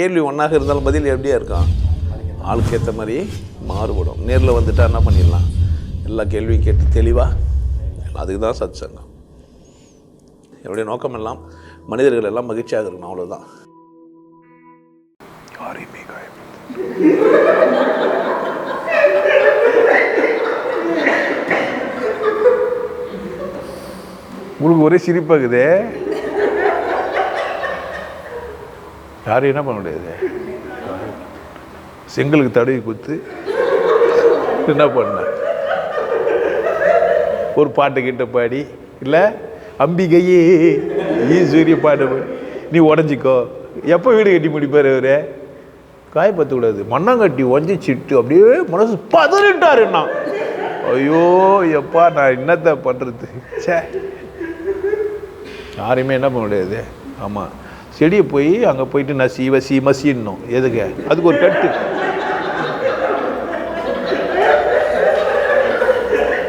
கேள்வி ஒன்றாக இருந்தாலும் பதில் எப்படியா இருக்கும்? ஆளுக்கு ஏற்ற மாதிரி மாறுபடும். நேரில் வந்துட்டால் என்ன பண்ணிடலாம்? எல்லா கேள்வியும் கேட்டு தெளிவாக அதுக்கு தான் சத் சங்கம் என்னுடைய நோக்கம் எல்லாம் மனிதர்கள் எல்லாம் மகிழ்ச்சியாக இருக்கணும் அவ்வளோதான் யாரையுமே உங்களுக்கு ஒரே சிரிப்பாகுதே? யாரும் என்ன பண்ண முடியாது? செங்கலுக்கு தடவி குத்து என்ன பண்ண? ஒரு பாட்டு கிட்ட பாடி இல்லை அம்பிகையே ஈஸ்வரிய பாட்டு நீ உடஞ்சிக்கோ. எப்போ வீடு கட்டி முடிப்பார் அவர்? காயப்பத்தக்கூடாது மண்ணாங்கட்டி உடஞ்சிச்சிட்டு சிட்டு அப்படியே மனசு பதறிட்டாருன்னா ஐயோ எப்பா நான் என்னத்தை பண்ணுறது சே யாரையுமே என்ன பண்ண முடியாது? ஆமாம் செடியை போய் அங்கே போயிட்டு நசி வசி மசின்னும் எதுக்கு? அதுக்கு ஒரு கட்டு.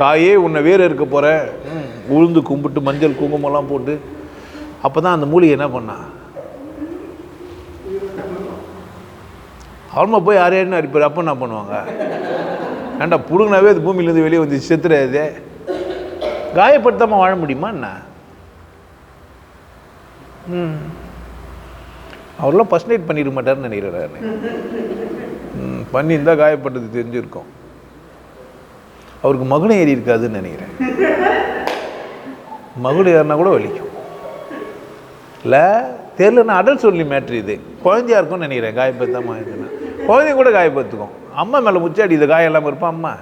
தாயே உன்னை வேறு இருக்க போகிறேன் உளுந்து கும்பிட்டு மஞ்சள் குங்குமம்லாம் போட்டு. அப்போ தான் அந்த மூலிகை என்ன பண்ணா? அவர்மா போய் யாரையாருன்னு அடிப்பார். அப்போ என்ன பண்ணுவாங்க? ஏண்டா புடுங்கினாவே அது பூமியிலேருந்து வெளியே வந்து செத்துறாது. காயப்படுத்தாமல் வாழ முடியுமா என்ன? ம். அவரெல்லாம் ஃபஸ்ட் நைட் பண்ணிட மாட்டார்னு நினைக்கிறாரு பண்ணியிருந்தால் காயப்பட்டது தெரிஞ்சிருக்கோம். அவருக்கு மகுடம் ஏறி இருக்காதுன்னு நினைக்கிறேன். மகுடம் ஏறினா கூட வலிக்கும். இல்லை தெரியலன்னா அடல் சொல்லி மேட்ரு இது. குழந்தையா இருக்கும்னு நினைக்கிறேன் காயப்படுத்தாம இருக்குன்னா குழந்தைய கூட காயப்படுத்துக்கும். அம்மா மேலே உச்சாடி இது காயம் இல்லாமல் இருப்பான் அம்மா?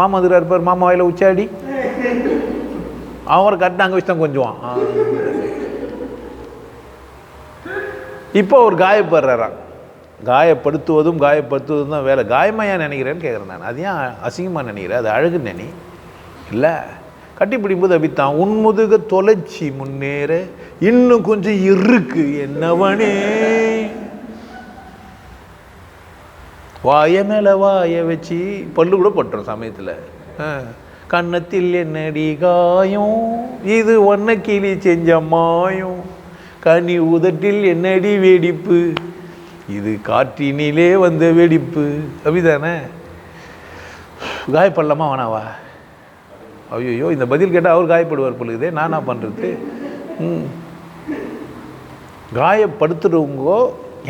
மாமா எதிராக இருப்பார் மாமா வாயில் உச்சாடி. அவரை கட்டினாங்க வச்சு தான் கொஞ்சம் இப்போ அவர் காயப்படுறாராம். காயப்படுத்துவதும் காயப்படுத்துவதும் தான் வேலை. காயமாக ஏன் நினைக்கிறேன்னு கேட்குறேன் நான். அது ஏன் அசிங்கமாக நினைக்கிறேன் அது அழகு நினை. இல்லை. கட்டிப்பிடிக்கும்போது அபித்தான் உன்முதுக தொலைச்சி முன்னேற. இன்னும் கொஞ்சம் இருக்கு என்னவனே. வாய மேலே வாய வச்சு பல்லு கூட பட்டுரும் சமயத்தில். கன்னத்தில் என்னடி காயம்? இது ஒன்ன கிளி செஞ்ச மாயம். கனி உதட்டில் என்னடி வேடிப்பு? இது காற்றினிலே வந்த வெடிப்பு. அப்படிதானே காயப்படலாமா வேணாவா ஐயோ இந்த பதில் கேட்டால் அவர் காயப்படுவார் பொழுதே நான் என்ன பண்ணுறது ம். காயப்படுத்துகிறவங்கோ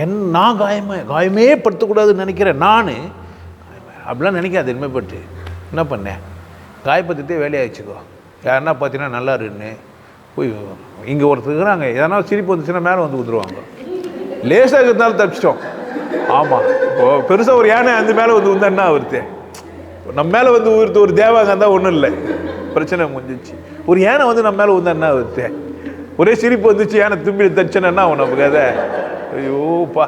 என் நான் காயமே காயமே படுத்தக்கூடாதுன்னு நினைக்கிறேன். நான் அப்படிலாம் நினைக்காது இனிமேப்பட்டு என்ன பண்ணேன் காயப்படுத்திட்டே வேலையாகிச்சுக்கோ யாருன்னா பார்த்தீங்கன்னா நல்லா இருன்னு. போய் இங்கே ஒருத்தர் இருக்கிறாங்க. எதனா சிரிப்பு வந்துச்சுன்னா மேலே வந்து ஊற்றுருவாங்க லேசாக இருந்தாலும் தப்பிச்சிட்டோம். ஆமாம் இப்போ பெருசாக ஒரு யானை அந்த மேலே வந்து வந்தால் என்ன ஆகுறது? நம்ம மேலே வந்து ஊர்த்து ஒரு தேவாங்க இருந்தால் ஒன்றும் இல்லை. பிரச்சனை முடிஞ்சிச்சு. ஒரு யானை வந்து நம்ம மேலே வந்தால் என்ன ஆகுது ஒரே சிரிப்பு வந்துச்சு யானை தும்பி தச்சுன்னா என்ன நமக்கு அதை? ஐயோப்பா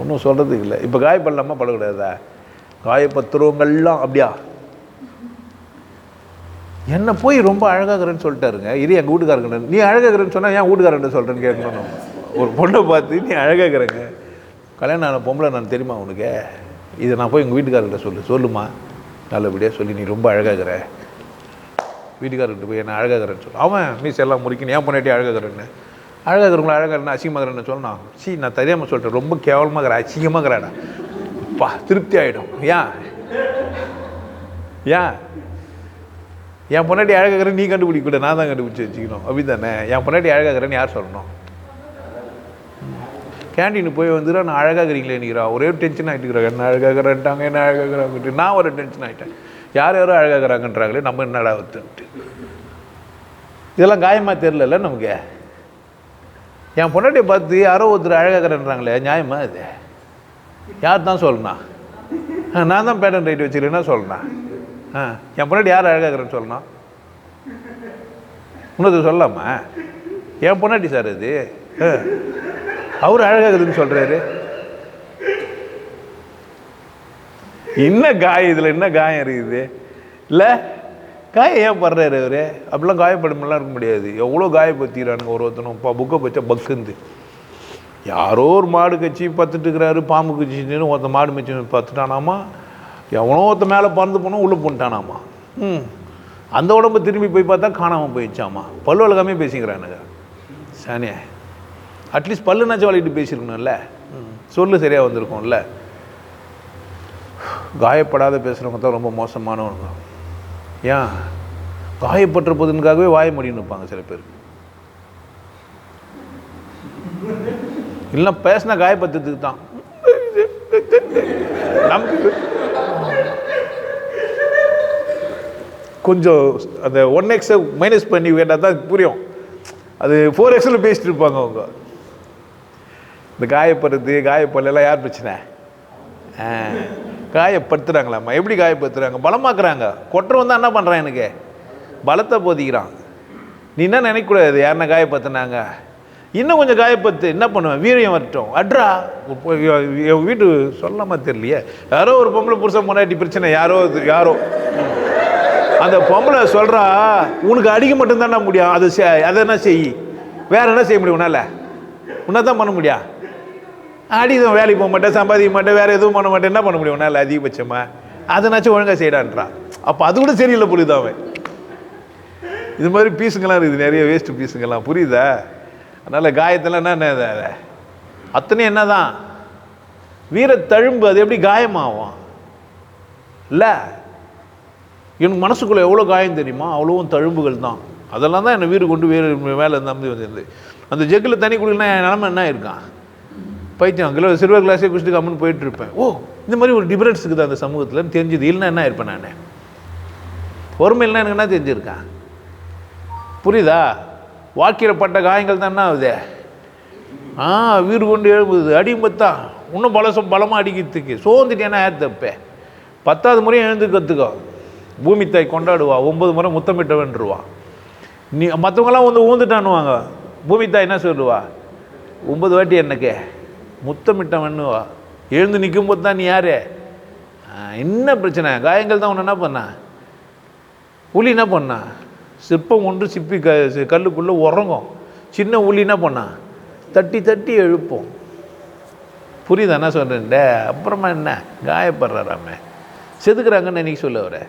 ஒன்றும் சொல்கிறதுக்கு இல்லை. இப்போ காயப்படலாமா? படக்கூடாதா? காயப்படுத்துறவங்கெல்லாம் அப்படியா? என்னை போய் ரொம்ப அழகாகிறேன்னு சொல்லிட்டாருங்க. இது எங்கள் வீட்டுக்காரங்க நீ அழகாகிறேன்னு சொன்னால் ஏன் வீட்டுக்காரன் சொல்கிறேன்னு கேட்கணும். ஒரு பொண்ணை பார்த்து நீ அழகாகிறேங்க கல்யாணம் ஆன பொம்பளை நான் தெரியுமா உனக்கு? இதை நான் போய் எங்கள் வீட்டுக்காரர்கிட்ட சொல்லு. சொல்லுமா? நல்லபடியாக சொல்லி நீ ரொம்ப அழகாகிற வீட்டுக்காரர்கிட்ட போய் என்ன அழகாகிறேன்னு சொல்லு. அவன் மீஸ் எல்லாம் முடிக்கணும் ஏன் பொண்ணாட்டி அழகாகிறேன்னு அழகாகிறவங்கள அழகாகிறேன்னு அசிங்கமாகிறேன்னு சொன்னான் சீ நான் தெரியாமல் சொல்லிட்டேன் ரொம்ப கேவலமாகிற அசிங்கமாகிறாடா பா திருப்தி ஆகிடும் ஏன்? ஏன்? என் பொன்னாடி அழகாகிறேன் நீ கண்டுபிடிக்க கூட நான் தான் கண்டுபிடிச்சி வச்சுக்கணும். அப்படி தானே என் பொன்னாடி அழகாகிறேன்னு யார் சொல்லணும்? கேண்டீனு போய் வந்துடுறா நான் அழகாகிறீங்களே நிற்கிறா ஒரே டென்ஷன் ஆகிட்டுக்கிறா என்ன அழகாகிறேன்ட்டாங்க என்ன அழகாகிறாங்கட்டு நான் ஒரு டென்ஷன் ஆகிட்டேன் யார் யாரோ அழகாகிறாங்கன்றாங்களே நம்ம என்னடா வந்துட்டு இதெல்லாம் காயமாக தெரிலல்ல நமக்கு? என் பொண்டாட்டியை பார்த்து யாரோ ஒருத்தர் அழகாகிறேன்றாங்களே நியாயமா அது? யார் தான் சொல்லணும்? நான் தான் பேட்டன் ரைட் வச்சுக்கிறேன்னா சொல்லணும். ஆ என் பொண்டாட்டி யார் அழகாகிறேன்னு சொல்லணும்? இன்னொருத்தர் சொல்லாமா? என் பொண்டாட்டி சார் இது. ஆ. அவர் அழகாகுதுன்னு சொல்கிறாரு என்ன காயம் இதில்? என்ன காயம் இருக்குது? இல்லை காயம் ஏன் படுறாரு அவர்? அப்படிலாம் காயப்படுமெல்லாம் இருக்க முடியாது. எவ்வளோ காயப்படுத்திக்கிறானுங்க ஒரு ஒருத்தனும். இப்போ புக்கை பச்சா பக்குந்து யாரோ ஒரு மாடு கட்சி பார்த்துட்டு இருக்கிறாரு பாம்பு கட்சின்னு ஒருத்த மாடு மிச்சம் பத்துட்டானாமா? எவனோ ஒருத்த மேலே பறந்து போனோம் உள்ளே போட்டானாமா? ம். அந்த உடம்பு திரும்பி போய் பார்த்தா காணாமல் போயிடுச்சாமா? பல்லு வழக்காமே பேசிக்கிறானுங்க சானியா அட்லீஸ்ட் பல்லுனாச்சும் வளைக்கிட்டு பேசியிருக்கணும்ல? ம். சொல்லு சரியாக வந்திருக்கும்ல? காயப்படாத பேசுகிறவங்க தான் ரொம்ப மோசமானவங்க ஏன்? காயப்பட்ட போதுனுக்காகவே வாய முடியும் நிற்பாங்க சில பேர். இல்லைன்னா பேசினா காயப்பத்ததுக்கு தான். நமக்கு கொஞ்சம் அந்த ஒன் எக்ஸை மைனஸ் பண்ணி கேட்டால் தான் புரியும். அது ஃபோர் எக்ஸில் பேசிட்டு இருப்பாங்க அவங்க. இந்த காயப்படுறது காயப்படலாம் யார் பிரச்சனை? காயப்படுத்துகிறாங்களாம்மா எப்படி காயப்படுத்துகிறாங்க பலமாக்குறாங்க. கொட்டுறவன் தான் என்ன பண்ணுறான் எனக்கு? பலத்தை போதிக்கிறான். நீ என்ன நினைக்கக்கூடாது? யாருன்னா காயப்படுத்துனாங்க? இன்னும் கொஞ்சம் காயப்பத்து என்ன பண்ணுவேன்? வீரியம் வரட்டும். அட்ரா. என் வீட்டு சொல்லாமல் தெரியலையே. யாரோ ஒரு பொம்பளை புருஷன் முன்னாடி பிரச்சனை. யாரோ இது- யாரோ. அந்த பொம்பளை சொல்கிறா உனக்கு அடிக்க மட்டும்தான்டா முடியும். அது செ- அதை என்ன செய்? வேறு என்ன செய்ய முடியும் உன்னால? உன்னால் தான் பண்ண முடியும் அடிதான் வேலைக்கு போக மாட்டேன் சம்பாதிக்க மாட்டேன் வேறு எதுவும் பண்ண மாட்டேன். என்ன பண்ண முடியும் உன்னால அதிகபட்சமாக அதனாச்சும் ஒழுங்காக செய்யடான்றான் அப்போ அது கூட சரியில்லை புரியுது அவன்? இது மாதிரி பீஸுங்கெல்லாம் இருக்குது நிறைய வேஸ்ட்டு பீஸுங்கெல்லாம். புரியுதா? அதனால் காயத்தெல்லாம் என்ன இது? அத்தனை என்னதான்? வீர தழும்பு அது எப்படி காயமாகும்? இல்லை. எனக்கு மனசுக்குள்ளே எவ்வளோ காயம் தெரியுமா? அவ்வளோவும் தழும்புகள் தான். அதெல்லாம் தான் என்னை வீடு கொண்டு வேறு மேலே நம்பி வந்துருந்து அந்த ஜெக்கில் தண்ணி குடிக்கலாம் என் நிலமை என்ன இருக்கான் பைத்தியம். கிலோ சில்வர் கிளாஸே குடிச்சிட்டு கம்முன்னு போயிட்டு இருப்பேன் ஓ இந்த மாதிரி ஒரு டிஃபரன்ஸ் இருக்குது அந்த சமூகத்தில் தெரிஞ்சது. இல்லைன்னா என்ன இருப்பேன் நான்? பொறுமை எனக்கு என்ன தெரிஞ்சிருக்கேன் புரியுதா? வாழ்க்கையில் பட்ட காயங்கள் தான் என்ன ஆகுது? ஆ வீடு கொண்டு எழுப்புது அடிம்பத்தா இன்னும் பலசம் பலமாக அடிக்கிறதுக்கு. சோர்ந்துட்டேன்னா ஏன் தப்பே? பத்தாவது முறையும் எழுந்து கற்றுக்கோ பூமி தாய் கொண்டாடுவா ஒன்பது முறை முத்தமிட்ட வென்றுவா நீ மற்றவங்களாம் வந்து ஊந்துட்டானுவாங்க. பூமி தாய் என்ன சொல்லுவா? ஒன்பது வாட்டி எனக்கு முத்தமிட்டவன்னுவா. எழுந்து நிற்கும் போது தான் நீ யார்? என்ன பிரச்சனை? காயங்கள் தான் உன்னை என்ன பண்ணா? புலி என்ன பண்ணா? சிற்பம் ஒன்று சிப்பி க கல்லுக்குள்ளே உறங்கும். சின்ன உளி என்ன பண்ணா? தட்டி தட்டி எழுப்போம். புரியுதா என்ன சொல்கிறேன்ட அப்புறமா என்ன? காயப்படுறாராமே. செதுக்குறாங்கன்னு இன்னைக்கு சொல்ல வரேன்